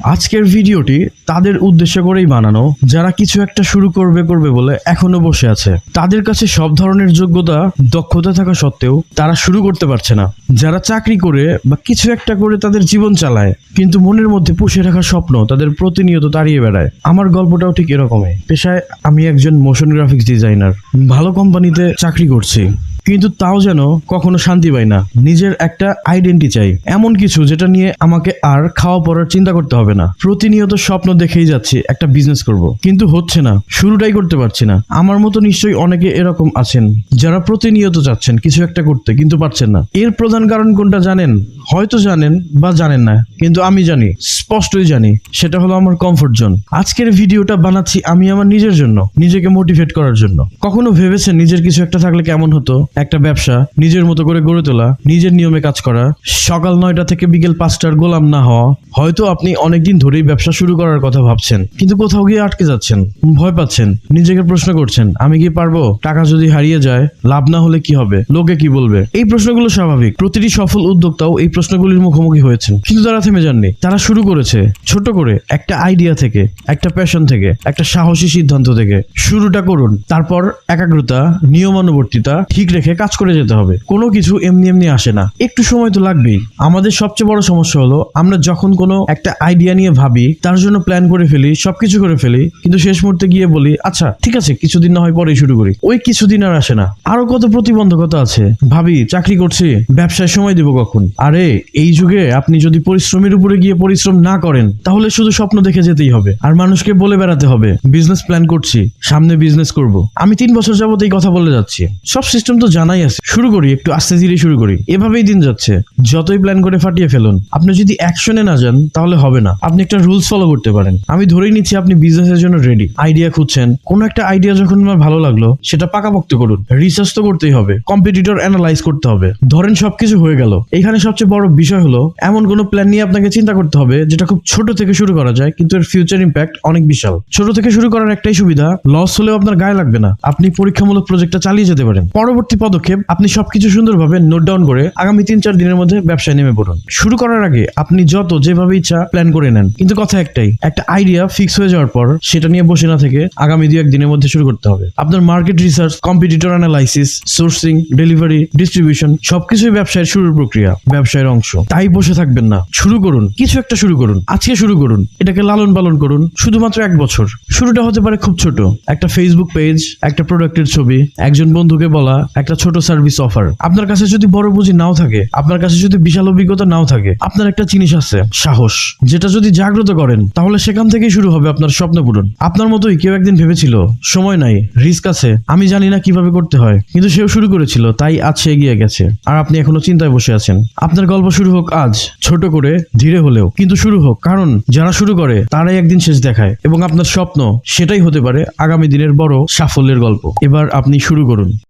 আজকের ভিডিওটি তাদের উদ্দেশ্য করেই বানানো, যারা কিছু একটা শুরু করবে করবে বলে এখনও বসে আছে। তাদের কাছে সব ধরনের যোগ্যতা, দক্ষতা থাকা সত্ত্বেও তারা শুরু করতে পারছে না। যারা চাকরি করে বা কিছু একটা করে তাদের জীবন চালায়, কিন্তু মনের মধ্যে পুষে রাখা স্বপ্ন তাদের প্রতিনিয়ত তাড়িয়ে বেড়ায়। আমার গল্পটাও ঠিক এরকমই। পেশায় আমি একজন মোশন গ্রাফিক্স ডিজাইনার ভালো কোম্পানিতে চাকরি করছি। কিন্তু তাও যেন কখনো শান্তি পাই না। নিজের একটা আইডেন্টি চাই। এমন কিছু যেটা নিয়ে আমাকে আর খাওয়া পড়ার চিন্তা করতে হবে না। প্রতিনিয়ত স্বপ্ন দেখেই যাচ্ছি, একটা বিজনেস করব। কিন্তু হচ্ছে না, শুরুটাই করতে পারছি না। আমার মতো নিশ্চয়ই অনেকে এরকম আছেন, যারা প্রতিনিয়ত চাচ্ছেন কিছু একটা করতে, কিন্তু পারছেন না। এর প্রধান কারণ কোনটা জানেন? হয়তো জানেন বা জানেন না, কিন্তু আমি জানি, স্পষ্টই জানি, সেটা হলো আমার কমফোর্ট জোন আজকের ভিডিওটা বানাচ্ছি আমি আমার নিজের জন্য, নিজেকে মোটিভেট করার জন্য। কখনো ভেবেছেন নিজের কিছু একটা থাকলে কেমন হতো? একটা ব্যবসা, নিজের মতো করে গড়ে তোলা, নিজের নিয়মে কাজ করা, সকাল নয়টা থেকে বিকেল পাঁচটার গোলাম না হওয়া, হয়তো আপনি অনেকদিন ধরেই ব্যবসা শুরু করার কথা ভাবছেন, কিন্তু কোথাও গিয়ে আটকে যাচ্ছেন, ভয় পাচ্ছেন, নিজেকে প্রশ্ন করছেন, আমি কি পারব? টাকা যদি হারিয়ে যায়, লাভ না হলে কি হবে? লোকে কি বলবে? এই প্রশ্নগুলো স্বাভাবিক। প্রতিটি সফল উদ্যোক্তাও এই প্রশ্নগুলির মুখোমুখি হয়েছেন, কিন্তু তারা থেমে যাননি। তারা শুরু করেছে ছোট করে, একটা আইডিয়া থেকে, একটা প্যাশন থেকে, একটা সাহসী সিদ্ধান্ত থেকে। শুরুটা করুন, তারপর একাগ্রতা, নিয়মানুবর্তিতা, ঠিক রেখে কাজ করে যেতে হবে। কোনো কিছু এমনি এমনি আসে না। একটু সময় তো লাগবেই। আমাদের সবচেয়ে বড় সমস্যা হলো, আমরা যখন কোনো একটা আইডিয়া নিয়ে ভাবি, তার জন্য প্ল্যান করে ফেলি, সবকিছু করে ফেলি, কিন্তু শেষ মুহূর্তে গিয়ে বলি আচ্ছা ঠিক আছে, কিছুদিন না হয় পরেই শুরু করি। ওই কিছুদিন আর আসে না। আরও কত প্রতিবন্ধকতা আছে। ভাবি, চাকরি করছি, ব্যবসায় সময় দিব কখন? আরে, এই যুগে আপনি যদি পরিশ্রমের উপরে গিয়ে পরিশ্রম না করেন, তাহলে শুধু স্বপ্ন দেখে যেতেই হবে। আর মানুষকে বলে বেড়াতে হবে বিজনেস প্ল্যান করছি, সামনে বিজনেস করব। আমি তিন বছর যাবত এই কথা বলে যাচ্ছি। সব সিস্টেম তো জানাই আছে। শুরু করি, একটু আস্তে ধীরে শুরু করি। এভাবেই দিন যাচ্ছে। যতই প্ল্যান করে ফাটিয়ে ফেলুন, আপনি যদি অ্যাকশনে না যান, তাহলে হবে না। আপনি একটা রুলস ফলো করতে পারেন। আমি ধরেই নিচ্ছি আপনি বিজনেসের জন্য রেডি আইডিয়া খুঁজছেন। কোনো একটা আইডিয়া যখন আমার ভালো লাগল, সেটা পাকাপোক্ত করুন। রিসার্চ তো করতেই হবে। কম্পিটিটর অ্যানালাইজ করতে হবে। ধরেন সবকিছু হয়ে গেল। এখানে সবচেয়ে বড় বিষয় হলো, এমন কোনো প্ল্যান নিয়ে আপনাকে চিন্তা করতে হবে, যেটা খুব ছোট থেকে শুরু করা যায়, কিন্তু এর ফিউচার ইম্প্যাক্ট অনেক বিশাল। ছোট থেকে শুরু করার একটাই সুবিধা লস হলেও আপনার গায়ে লাগবে না। আপনি পরীক্ষামূলক প্রজেক্টটা চালিয়ে যেতে পারেন। পরবর্তী পদক্ষেপ আপনি সবকিছু সুন্দরভাবে নোট ডাউন করে আগামী তিন চার দিনের মধ্যে ব্যবসায় নেমে পড়ুন। শুরু করার আগে আপনি যত যেভাবে ইচ্ছা প্ল্যান করে নেন। কিন্তু কথা একটাই, একটা আইডিয়া ফিক্স হয়ে যাওয়ার পর সেটা নিয়ে বসে না থেকে আগামী দু এক দিনের মধ্যে শুরু করতে হবে। আপনার market research competitor analysis sourcing delivery distribution সবকিছুই ব্যবসায়ের শুরুর প্রক্রিয়া, ব্যবসায়ের অংশ। তাই বসে থাকবেন না। শুরু করুন। কিছু একটা শুরু করুন। আজকে শুরু করুন। এটাকে লালন পালন করুন। শুধুমাত্র এক বছর। শুরুটা হতে পারে খুব ছোট। একটা ফেসবুক পেজ একটা প্রোডাক্টের ছবি, একজন বন্ধুকে বলা একটা ছোট সার্ভিস অফার আপনার কাছে যদি বড় পুঁজি নাও থাকে, আপনার কাছে যদি বিশাল অভিজ্ঞতা নাও থাকে, আপনার একটা জিনিস আছে, সাহস। যেটা যদি জাগ্রত করেন, তাহলে সেখান থেকেই শুরু হবে আপনার স্বপ্ন পূরণ। আপনার মতোই কেউ একদিন ভেবেছিল, সময় নাই রিস্ক আছে, আমি জানি না কীভাবে করতে হয়। কিন্তু সেও শুরু করেছিল, তাই আজ সে এগিয়ে গেছে। আর আপনি এখনও চিন্তায় বসে আছেন। আপনার গল্প শুরু হোক আজ, ছোট করে, ধীরে হলেও। কিন্তু শুরু হোক, কারণ যারা শুরু করে, তারাই একদিন শেষ দেখায়। এবং আপনার স্বপ্ন, সেটাই হতে পারে আগামী দিনের বড় সাফল্যের গল্প। এবার আপনি শুরু করুন।